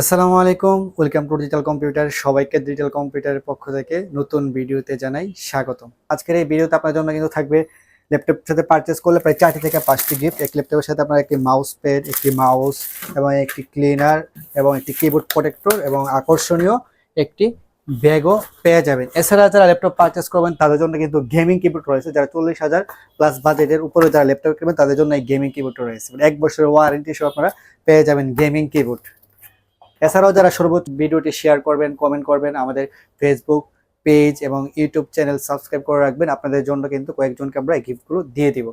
আসসালামু আলাইকুম, welcome to digital computer সবাইকে ডিজিটাল কম্পিউটারের পক্ষ থেকে নতুন ভিডিওতে জানাই স্বাগতম। আজকের এই ভিডিওতে আপনার জন্য কিন্তু থাকবে ল্যাপটপের সাথে পারচেস করলে প্রায় চারটি থেকে পাঁচটি গিফট এক ল্যাপটপের সাথে আপনার একটি মাউস প্যাড একটি মাউস এবং একটি ক্লিনার এবং একটি কিবোর্ড প্রোটেক্টর এবং আকর্ষণীয় একটি ব্যাগও পেয়ে যাবেন। এছাড়া যারা ল্যাপটপ পারচেস করবেন, তাদের জন্য কিন্তু গেমিং কিবোর্ড রয়েছে। যারা চল্লিশ হাজার প্লাস বাজেটের উপরে যারা ল্যাপটপ কিনবেন, তাদের জন্য এই গেমিং কিবোর্ড রয়েছে। মানে এক বছরের ওয়ারেন্টি সহ আপনারা পেয়ে যাবেন গেমিং কিবোর্ড এছাড়াও যারা সর্বোচ্চ ভিডিওটি শেয়ার করবেন কমেন্ট করবেন, আমাদের ফেসবুক পেজ এবং ইউটিউব চ্যানেল সাবস্ক্রাইব করে রাখবেন। আপনাদের জন্য কিন্তু কয়েকজনকে আমরা এই গিফটগুলো দিয়ে দিব।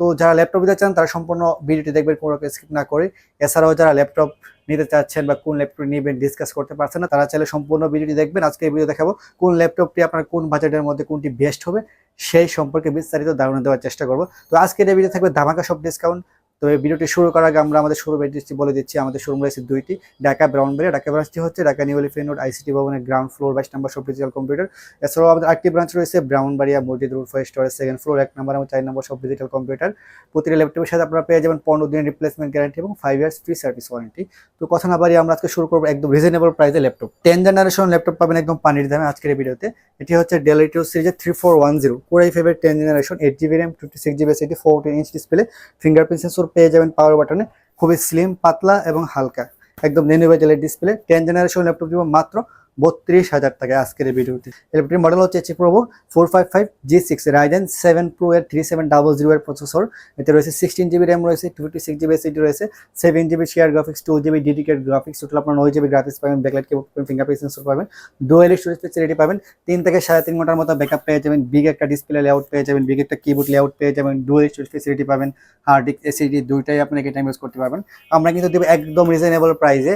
তো যারা ল্যাপটপ নিতে চান, তারা সম্পূর্ণ ভিডিওটি দেখবেন কোনো রকম স্কিপ না করে। এছাড়াও যারা ল্যাপটপ নিতে চাচ্ছেন বা কোন ল্যাপটপ নেবেন ডিসকাস করতে পারছেন না, তারা চাইলে সম্পূর্ণ ভিডিওটি দেখবেন। আজকে এই ভিডিও দেখাবো কোন ল্যাপটপটি আপনার কোন বাজেটের মধ্যে কোনটি বেস্ট হবে, সেই সম্পর্কে বিস্তারিত ধারণা দেওয়ার চেষ্টা করব। তো আজকের এই ভিডিও থাকবে ধামাকা সব ডিসকাউন্ট তো এই ভিডিওটি শুরু করার আগে আমরা আমাদের শোরুম অ্যাড্রেসটি বলে দিচ্ছি। আমাদের শোরুম রয়েছে দুইটি, ঢাকা ব্রাউনবাড়ি ঢাকা ব্রাঞ্চটি হচ্ছে Dhaka new elephant road ICT ভবনের গ্রাউন্ড ফ্লোর বাইশ নাম্বার সব ডিজিটাল কম্পিউটার এছাড়াও আমাদের আরেকটি ব্রাঞ্চ রয়েছে ব্রাউনবাড়িয়া মসজিদ রোড ফাইভ স্টোরের সেকেন্ড ফ্লোর এক নাম্বার এবং চার নম্বর সব ডিজিটাল কম্পিউটার প্রতিটা ল্যাপটপের সাথে আপনারা পেয়ে যাবেন পনেরো দিনের রিপ্লেসমেন্ট গ্যারান্টি এবং five years free service warranty তো কথা না বাড়িয়ে আমরা আজকে শুরু করব একদম রিজনেবল প্রাইসে ল্যাপটপ টেন জেনারেশন ল্যাপটপ পাবেন একদম পানির দামে আজকের ভিডিওতে। এটি হচ্ছে ডেল ইটিও সিরিজের three four one zero core i favour ten generation eight GB RAM fifty six GB city fourteen inch display fingerprint sensor পেয়ে যাবেন পাওয়ার বাটনে খুবই স্লিম পাতলা এবং হালকা। একদম নেনুভেজেলের ডিসপ্লে টেন জেনারেশন ল্যাপটপ দিব মাত্র বত্রিশ হাজার টাকায় আজকের ভিডিওতে। ল্যাপটপটির মডেল হচ্ছে H ProBook four five five G six Ryzen seven pro এর থ্রি সেভেন ডাবল জিরো এর প্রসেসর এতে রয়েছে সিক্সটিন জিবি র্যাম রয়েছে two fifty six GB SSD রয়েছে seven GB share graphics two GB dedicate graphics total আপনার নয় GB graphics পাবেন backlight keyboard পাবেন ফিঙ্গারপ্রিন্ট সেন্সর পাবেন ডুয়েল স্টোরেজ ফেসিলিটি পাবেন, তিন থেকে সাড়ে তিন ঘণ্টার মতো ব্যাকআপ পেয়ে যাবেন বিগ একটা ডিসপ্লে লেআউট পেয়ে যাবেন বিগ একটা কিবোর্ড লেআউট পেয়ে যাবেন ডুয়েল স্টোরেজ ফেসিলিটি পাবেন হার্ড ডিস্ক এসিডি দুইটাই আপনি টাইম ইউজ করতে পারবেন। আমরা কিন্তু দেবো একদম রিজনেবল প্রাইসে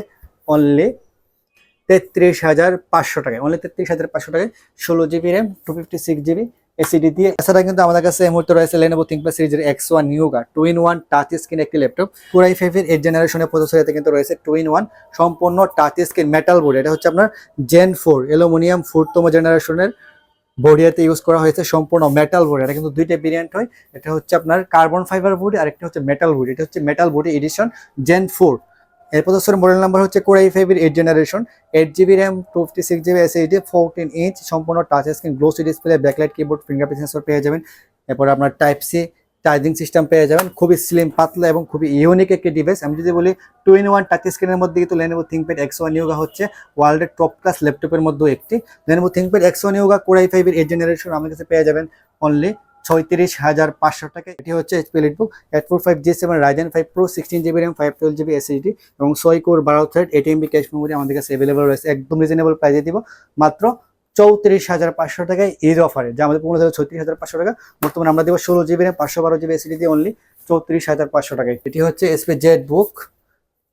অনলি তেত্রিশ হাজার পাঁচশো টাকায় অনলি তেত্রিশ হাজার পাঁচশো টাকায় ষোলো GB RAM two fifty six GB SSD দিয়ে। এছাড়া কিন্তু আমাদের কাছে এই মুহূর্তে রয়েছে লেনোভো থিঙ্কপ্যাড সিরিজের X one Yoga two in one touch screen একটি ল্যাপটপ পুরাই ফাইভের এইট জেনারেশনের প্রসেসর কিন্তু রয়েছে টু ইন ওয়ান সম্পূর্ণ টাচ স্ক্রিন মেটাল বোর্ড এটা হচ্ছে আপনার জেন ফোর অ্যালুমিনিয়াম ফোরতম জেনারেশনের বোর্ডিয়াতে ইউজ করা হয়েছে সম্পূর্ণ মেটাল বোর্ড এটা কিন্তু দুইটা ভেরিয়েন্ট হয়। এটা হচ্ছে আপনার কার্বন ফাইবার বোর্ড আর একটা হচ্ছে মেটাল বোর্ড এটা হচ্ছে metal board edition gen four এর প্রসেসর মডেল নাম্বার হচ্ছে কোর আই ফাইভের eight generation eight GB RAM two fifty six GB SSD fourteen inch সম্পূর্ণ touch screen glossy display backlight keyboard fingerprint sensor পেয়ে যাবেন। এরপর আপনার টাইপ সি চার্জিং সিস্টেম পেয়ে যাবেন। খুবই স্লিম পাতলা এবং খুবই ইউনিক একটি ডিভাইস আমি যদি বলি টু ইন ওয়ান টাচ স্ক্রিনের মধ্যে কিন্তু Lenovo ThinkPad X one Yoga হচ্ছে ওয়ার্ল্ডের টপ ক্লাস ল্যাপটপের মধ্যে একটি। Lenovo ThinkPad X one Yoga core i ফাইভের এইট জেনারেশন আমার কাছে পেয়ে যাবেন অনলি ছয়ত্রিশ হাজার পাঁচশো টাকা। এটি হচ্ছে HP EliteBook eight four five G seven Ryzen five pro sixteen GB RAM five twelve GB SSD এবং ছয় কোর বারো থ্রেড এটিএমবি ক্যাশ মেমোরি আমাদের কাছে অ্যাভেলেবল রয়েছে। একদম রিজনেবল প্রাইসে দিব। মাত্র চৌত্রিশ হাজার পাঁচশো টাকায় ঈদ অফারে যা আমাদের পনেরো ছত্রিশ হাজার পাঁচশো টাকা। বর্তমানে আমরা দেবো ষোলো জিবি র্যাম পাঁচশো বারো জিবি এসিডি দিয়ে অনলি চৌত্রিশ হাজার পাঁচশো টাকায়। এটি হচ্ছে HP ZBook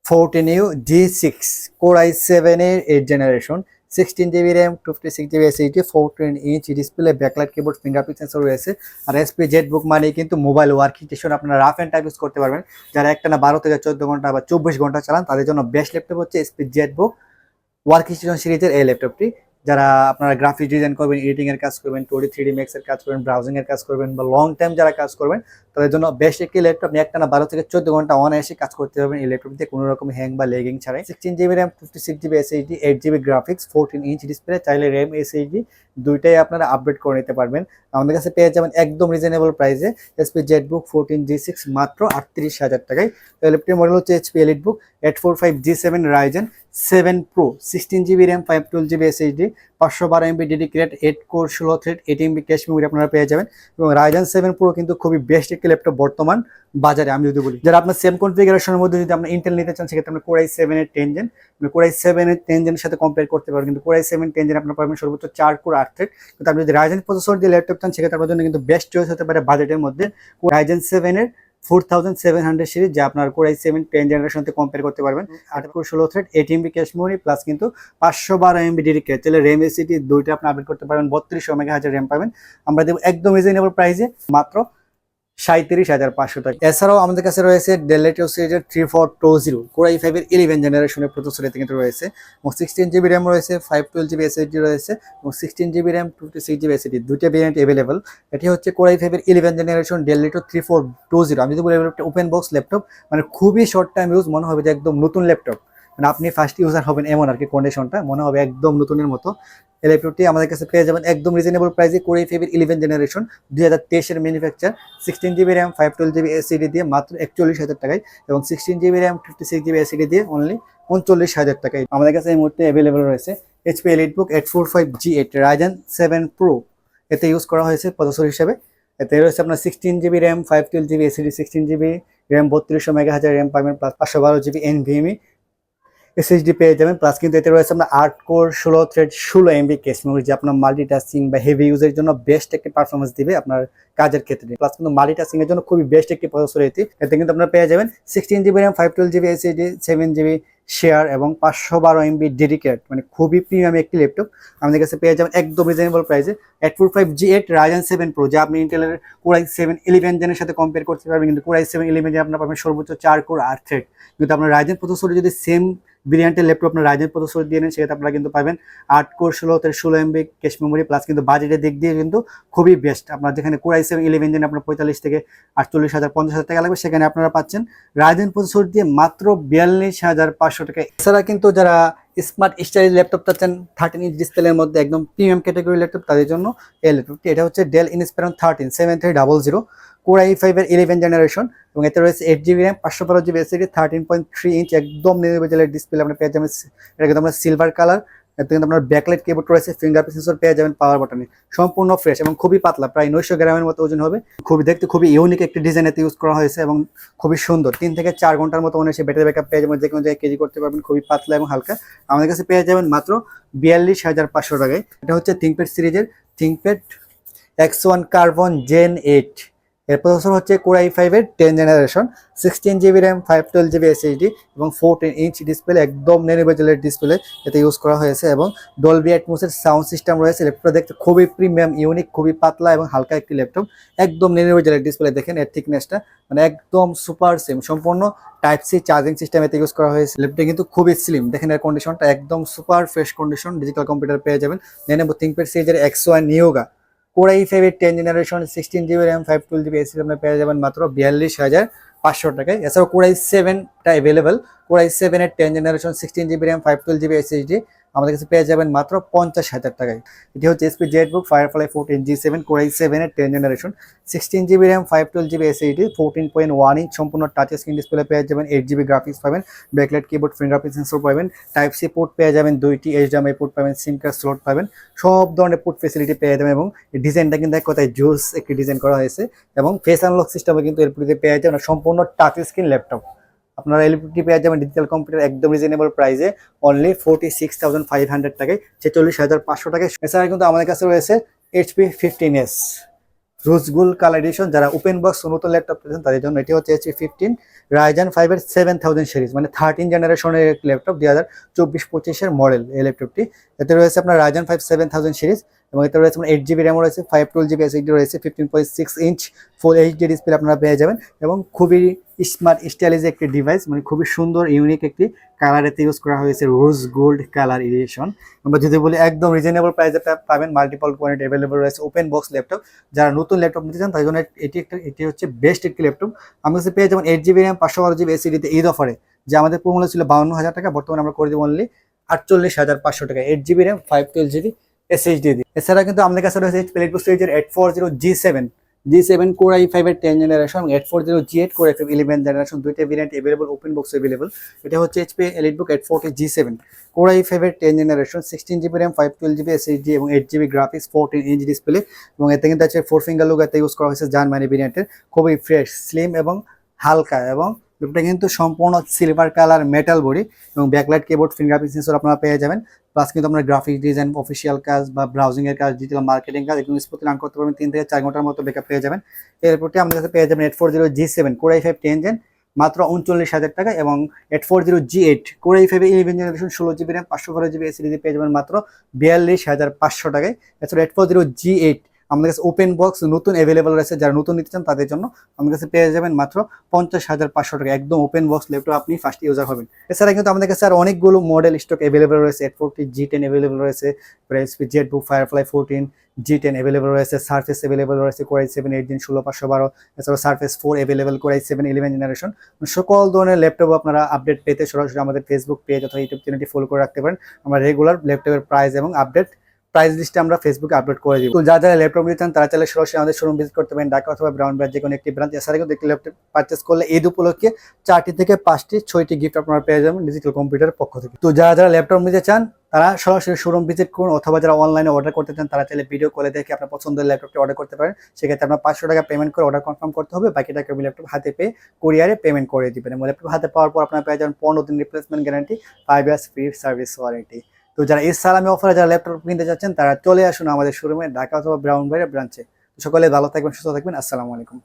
fourteen U G six core i সেভেনের eight generation sixteen GB RAM two fifty six GB SSD fourteen inch display backlight keyboard fingerprint sensor রয়েছে, আর এসপি জেট বুক মানে কিন্তু মোবাইল ওয়ার্কিং স্টেশন আপনারা rough and type use করতে পারবেন। যারা একটা না বারো থেকে চোদ্দ ঘণ্টা বা চব্বিশ ঘণ্টা চালান, তাদের জন্য বেস্ট ল্যাপটপ হচ্ছে SP ZBook working station সিরিজের এই ল্যাপটপটি যারা আপনারা গ্রাফিক ডিজাইন করবেন এডিটিং এর কাজ করবেন টোডি থ্রি ডি কাজ করবেন ব্রাউজিং এর কাজ করবেন বা লং টাইম যারা কাজ করবেন, তাদের জন্য বেস্ট একটি ল্যাপটপ আপনি একটা না বারো থেকে চোদ্দ ঘণ্টা অন অনায়াসে কাজ করতে পারবেন এই ল্যাপটপ দিয়ে কোনো রকম হ্যাং বা লেগিং ছাড়াই। Sixteen GB RAM fifty six GB SSD eight GB graphics fourteen inch display চাইলে র্যাম এসএইচডি দুইটাই আপনারা আপডেট করে নিতে পারবেন। আমাদের কাছে পেয়ে যাবেন একদম রিজনেবল প্রাইসে HP ZBook fourteen G six মাত্র আটত্রিশ হাজার টাকায়। ল্যাপটপটির মডেল হচ্ছে HP EliteBook eight four five G seven Ryzen seven pro sixteen GB RAM five twelve GB SSD পাঁচশো বারো এমবি ডেডিকেট এইট কোর ষোলো thread eight MB cache memory আপনারা পেয়ে যাবেন। এবং রাইজেন সেভেন প্রো কিন্তু খুবই বেস্ট একটি ল্যাপটপ বর্তমান বাজারে, আমি যদি বলি। যারা আপনার সেম কনফিগারেশনের মধ্যে যদি আপনার ইন্টেল নিতে চান, সেক্ষেত্রে আপনি কোরাই সেভেনের টেন জেন কোরাই সেভেনের টেন জেনের সাথে কম্পেয়ার করতে পারবেন। কিন্তু কোরাই সেভেন টেন জেন আপনার পাবেন সর্বোচ্চ চার কোর আট থ্রেড কিন্তু আপনি যদি রাইজেন প্রসেসর দিয়ে ল্যাপটপ চান, সেক্ষেত্রে আপনার জন্য কিন্তু বেস্ট চয়েস হতে পারে বাজেটের মধ্যে। রাইজেন সেভেনের four thousand seven hundred series যা আপনার Core i seven ten generation থেকে কম্পেয়ার করতে পারবেন। আট কোর ষোলো thread eight MB cache memory plus কিন্তু পাঁচশো বারো এমবি ডিডিকেট তাহলে র্যাম এসিটি দুইটা আপনি আপডেট করতে পারবেন বত্রিশশো মেগা হাজার র্যাম পাবেন। আমরা দেবো একদম রিজনেবল প্রাইসে মাত্র সাঁত্রিশ হাজার পাঁচশো টাকা। এছাড়াও আমাদের কাছে রয়েছে ডেলেটিও সিরিজের three four two zero core i ফাইভের ইলেভেন জেনারেশনের প্রসেসর এতে কিন্তু রয়েছে, এবং সিক্সটিন জিবি র্যাম রয়েছে ফাইভ টুয়েলভ জিবি এসএসডি রয়েছে, এবং sixteen GB RAM twenty six GB SSD দুইটা ভেরিয়েন্ট অ্যাভেলেবল এটি হচ্ছে কোরাই ফাইভের ইলেভেন জেনারেশন ডেলেটো থ্রি ফোর টু জিরো আমি যদি বলি ওপেন বক্স ল্যাপটপ মানে খুবই শর্ট টাইম ইউজ মনে হবে যে একদম নতুন ল্যাপটপ মানে আপনি ফার্স্ট ইউজার হবেন এমন আর কি কন্ডিশনটা মনে হবে একদম নতুনের মতো। এই ল্যাপটপটি আমাদের কাছে পেয়ে যাবেন একদম রিজনেবল প্রাইসে কোরে ফেবির ইলেভেন জেনারেশন দুই হাজার তেইশের manufacture sixteen GB RAM five twelve GB SSD দিয়ে মাত্র একচল্লিশ হাজার টাকায় এবং sixteen GB RAM fifty six GB SSD দিয়ে অনলি উনচল্লিশ হাজার টাকায়। আমাদের কাছে এই মুহূর্তে অ্যাভেলেবল রয়েছে HP EliteBook eight four five G eight Ryzen seven pro এতে ইউজ করা হয়েছে প্রসেসর হিসেবে। এতে রয়েছে আপনার sixteen GB RAM five twelve GB SSD sixteen GB RAM বত্রিশশো মেগা হাজার র্যাম পাবেন প্লাস পাঁচশো বারো জিবি এনভিএমই এসএসডি পেয়ে যাবেন প্লাস কিন্তু এতে রয়েছে আপনার আট কোর ষোলো থ্রেড ষোলো এমবি কেস মেমোরি যে আপনার মাল্টিটাস্কিং বা হেভি ইউজের জন্য বেস্ট একটি পারফরমেন্স দিবে আপনার কাজের ক্ষেত্রে। প্লাস কিন্তু মাল্টিটাস্কিং এর জন্য খুবই বেস্ট একটি প্রসেসর এটি। এতে কিন্তু আপনারা পেয়ে যাবেন sixteen GB RAM five twelve GB SSD seven GB share এবং পাঁচশো বারো এমবি ডেডিকেট মানে খুবই প্রিমিয়াম একটি ল্যাপটপ আমাদের কাছে পেয়ে যাবেন একদম রিজনেবল প্রাইসে eight four five G eight Ryzen seven pro যা আপনি ইন্টেলের কোরাই সেভেন ইলেভেন জেনের সাথে কম্পেয়ার করতে পারবেন, কিন্তু কোরাই সেভেন ইলেভেন জেন আপনার পাবেন সর্বোচ্চ চার কোর আট থ্রেড কিন্তু আপনার রাইজেন প্রসেসরে যদি সেম ভেরিয়েন্টের ল্যাপটপ আপনার রাইজেন প্রসেসর দিয়ে নেন, সেক্ষেত্রে আপনারা কিন্তু পাবেন আট কোর ষোলো ষোলো এমবি ক্যাশ মেমোরি প্লাস কিন্তু বাজেটের দিক দিয়ে কিন্তু খুবই বেস্ট আপনার যেখানে কোরাই সেভেন ইলেভেন জেন আপনার পঁয়তাল্লিশ থেকে আটচল্লিশ হাজার, পঞ্চাশ হাজার টাকা লাগবে, সেখানে আপনারা পাচ্ছেন রাইজেন প্রসেসর দিয়ে মাত্র বিয়াল্লিশ হাজার পাঁচশো টাকা। এছাড়া কিন্তু যারা স্মার্ট স্টাইল ল্যাপটপ চাচ্ছেন থার্টিন ইঞ্চ ডিসপ্লের মধ্যে একদম প্রিমিয়াম ক্যাটাগরি ল্যাপটপ তাদের জন্য এই ল্যাপটপটি। এটা হচ্ছে Dell Inspiron thirteen seven three double zero core i ফাইভের ইলেভেন জেনারেশন এবং এতে রয়েছে এইট জিবি র্যাম পাঁচশো বারো GB SSD thirteen point three inch একদম নির্বাচনের ডিসপ্লে আপনার পেয়ে যাবেন। এটা কিন্তু আমরা সিলভার কালার এতে কিন্তু আপনার ব্যাকলাইট কিবোর্ড রয়েছে ফিঙ্গারপ্রিন্ট সেন্সর পেয়ে যাবেন পাওয়ার বাটনে সম্পূর্ণ ফ্রেশ এবং খুবই পাতলা, প্রায় নয়শো গ্রামের মতো ওজন হবে। খুবই, দেখতে খুবই ইউনিক একটি ডিজাইন এতে ইউজ করা হয়েছে এবং খুবই সুন্দর। তিন থেকে চার ঘণ্টার মতো মনে হচ্ছে ব্যাটারি ব্যাকআপ পেয়ে যাবেন, যে কোনো জায়গায় কেজি করতে পারবেন, খুবই পাতলা এবং হালকা। আমাদের কাছে পেয়ে যাবেন মাত্র বিয়াল্লিশ হাজার পাঁচশো টাকায়। এটা হচ্ছে থিঙ্কপ্যাড সিরিজের ThinkPad X one carbon gen eight এর প্রসেসর হচ্ছে কোরাই ফাইভের ten generation sixteen GB RAM five twelve GB SSD এবং ফোরটিন ইঞ্চ ডিসপ্লে একদম নেনিবেজেলের ডিসপ্লে এতে ইউজ করা হয়েছে এবং ডলবি অ্যাটমোসের সাউন্ড সিস্টেম রয়েছে। ল্যাপটপ দেখতে খুবই প্রিমিয়াম ইউনিক খুবই পাতলা এবং হালকা একটি ল্যাপটপ একদম নেনিবেজেলের ডিসপ্লে দেখেন এর থিকনেসটা মানে একদম সুপার সিম সম্পূর্ণ টাইপ সি চার্জিং সিস্টেম এতে ইউজ করা হয়েছে। ল্যাপটপ কিন্তু খুবই স্লিম দেখেন এর কন্ডিশনটা একদম super fresh condition digital computer পেয়ে যাবেন। নেন থিঙ্কপ্যাড সিরিজের X one Yoga core i ফাইভের ten generation sixteen GB RAM five twelve GB SSD আপনার পেয়ে যাবেন মাত্র বিয়াল্লিশ হাজার পাঁচশো টাকায়। এছাড়াও কোরাই সেভেনটা অ্যাভেলেবেল কোরাই সেভেনের ten generation sixteen GB RAM five twelve GB SSD আমাদের কাছে পেয়ে যাবেন মাত্র পঞ্চাশ হাজার টাকায়। এটি হচ্ছে HP ZBook Firefly fourteen G seven core i সেভেনের ten generation sixteen GB RAM five twelve GB SSD fourteen point one inch সম্পূর্ণ টাচ স্ক্রিন ডিসপ্লে পেয়ে যাবেন এইট জিবি গ্রাফিক্স পাবেন ব্যাকলাইট কিবোর্ড ফিঙ্গারপ্রিন্ট সেন্সর পাবেন type C port পেয়ে যাবেন, দুইটি HDMI port পাবেন সিম কার্ড স্লট পাবেন, সব ধরনের পোর্ট ফেসিলিটি পেয়ে যাবেন এবং ডিজাইনটা কিন্তু এক কথায় জুস একটি ডিজাইন করা হয়েছে এবং ফেস আনলক সিস্টেমে কিন্তু এর প্রতি পেয়ে যাবেন, সম্পূর্ণ টাচ স্ক্রিন ল্যাপটপ আপনারা এলপিটি পেয়ে যাবেন ডিজিটাল কম্পিউটার একদম রিজনেবল প্রাইসে only forty six thousand five hundred টাকায়, ছেচল্লিশ হাজার পাঁচশো টাকায়। এছাড়া কিন্তু আমাদের কাছে রয়েছে HP fifteen S rose gold colour edition যারা ওপেন বক্স নতুন ল্যাপটপ পেয়েছেন, তাদের জন্য এটি হচ্ছে এইচপি ফিফটিন রাইজান ফাইভের সেভেন থাউজেন্ড সিরিজ মানে থার্টিন জেনারেশনের ল্যাপটপ দুই হাজার চব্বিশ পঁচিশের মডেল এই ল্যাপটপটি এতে রয়েছে আপনার Ryzen five seven thousand series এবং এতে রয়েছে এইট জিবি র্যামও রয়েছে ফাইভ টুয়েলভ জিবি এসএসডি রয়েছে fifteen point six inch full HD display আপনারা পেয়ে যাবেন এবং খুবই স্মার্ট স্টাইলিজ একটি ডিভাইস মানে খুবই সুন্দর ইউনিক একটি কালার এতে ইউজ করা হয়েছে রোজ গোল্ড কালার এডিশন আমরা যদি বলি একদম রিজনেবল প্রাইসে পাবেন মাল্টিপল পয়েন্ট অ্যাভেলেবল রয়েছে ওপেন বক্স ল্যাপটপ যারা নতুন ল্যাপটপ নিতে চান তাই জন্য এটি একটা এটি হচ্ছে বেস্ট একটি ল্যাপটপ আমার কাছে পেয়ে যাবেন এইট জিবি র্যাম পাঁচশো বারো জিবি এসিডিতে ঈদ অফারে যে আমাদের প্রমূল্য ছিল বাউন্ন হাজার টাকা, বর্তমানে আমরা করে দেবো অনলি আটচল্লিশ হাজার পাঁচশো টাকা। Eight GB RAM five twelve GB SSD দিয়ে। এছাড়া কিন্তু আমাদের কাছে রয়েছে প্লেটবুক সিরিজের eight four zero G seven G seven core i ফাইভের ten generation eight four zero G eight core F eleven generation দুইটা variant available open box available এটা হচ্ছে HP EliteBook eight forty G seven core i ফাইভের ten generation sixteen GB RAM five twelve GB SSD এবং eight GB graphics fourteen inch display এবং এতে কিন্তু আছে four finger look এতে use করা হয়েছে জার্মানি ভেরিয়েন্টের খুবই ফ্রেশ স্লিম এবং হালকা এবং দুটো কিন্তু সম্পূর্ণ সিলভার কালার মেটাল বডি এবং ব্যাকলাইট কিবোর্ড ফিঙ্গারপ্রিন্ট সেন্সর আপনারা পেয়ে যাবেন। প্লাস কিন্তু আমরা গ্রাফিক ডিজাইন অফিসিয়াল কাজ বা ব্রাউজিং এর কাজ ডিজিটাল মার্কেটিং কাজ এগুলো স্পতি রান করতে পারবেন। তিন থেকে চার ঘণ্টার মতো ব্যাকআপ পেয়ে যাবেন। এরপরটি আমাদের কাছে পেয়ে যাবেন eight four zero G seven core i five ten gen মাত্র উনচল্লিশ হাজার টাকা এবং eight four zero G eight core i five eleven generation ষোলো জিবি র্যাম পাঁচশো বারো জিবি এসিডি পেয়ে যাবেন মাত্র বিয়াল্লিশ হাজার পাঁচশো টাকায়। এছাড়া eight four zero G eight আমাদের কাছে ওপেন বক্স নতুন অ্যাভেলেবল রয়েছে, যারা নতুন নিতে চান তাদের জন্য আমাদের কাছে পেয়ে যাবেন মাত্র পঞ্চাশ হাজার পাঁচশো টাকা। একদম ওপেন বক্স ল্যাপটপ আপনি ফার্স্ট ইউজার হবেন। এছাড়া কিন্তু আমাদের কাছে আর অনেকগুলো মডেল স্টক অ্যাভেলেবল রয়েছে eight forty G ten available রয়েছে Z book firefly fourteen G ten available রয়েছে সার্ফেস অ্যাভেলেবল রয়েছে কোরাই সেভেন এইট দিন ষোলো, পাঁচশো বারো, এছাড়াও surface four available core i seven eleven generation সকল ধরনের ল্যাপটপ আপনারা আপডেট পেতে সরাসরি আমাদের ফেসবুক পেজ অথবা ইউটিউব চ্যানেলটি ফলো করে রাখতে পারেন। আমরা রেগুলার ল্যাপটপের প্রাইস এবং আপডেট প্রাইস লিস্টে আমরা ফেসবুকে আপলোড করে দিব। তো যারা যারা ল্যাপটপ নিতে চান, তারা চাইলে সরাসরি আমাদের শোরুম ভিজিট করতে পারেন, ঢাকা অথবা ব্রাউন ব্রাঞ্চ যে কোনো একটি ব্রাঞ্চ এছাড়া কিন্তু একটি ল্যাপটপ পারচেস করলে ঈদ উপলক্ষে চারটি থেকে পাঁচটি, ছয়টি গিফট আপনারা পেয়ে যাবেন ডিজিটাল কম্পিউটারের পক্ষ থেকে। তো যারা যারা ল্যাপটপ নিতে চান, তারা সরাসরি শোরুম ভিজিট করুন অথবা যারা অনলাইনে অর্ডার করতে চান, তারা চাইলে ভিডিও কলে দেখে আপনার পছন্দের ল্যাপটপটি অর্ডার করতে পারেন। সেক্ষেত্রে আপনার পাঁচশো টাকা পেমেন্ট করে অর্ডার কনফার্ম করতে হবে, বাকি টাকা ল্যাপটপ হাতে পেয়ে কুরিয়ারে পেমেন্ট করে দিবেন। এবং ল্যাপটপ হাতে পাওয়ার পর আপনার পেয়ে যাবেন পনেরো দিন replacement guarantee five years free service warranty তো যারা এস সালামে অফারে যারা ল্যাপটপ কিনতে চাচ্ছেন তারা চলে আসুন আমাদের শোরুমে ঢাকা অথবা ব্রাউন বাইরে ব্রাঞ্চে সকলে ভালো থাকবেন, সুস্থ থাকবেন। আসসালামু আলাইকুম।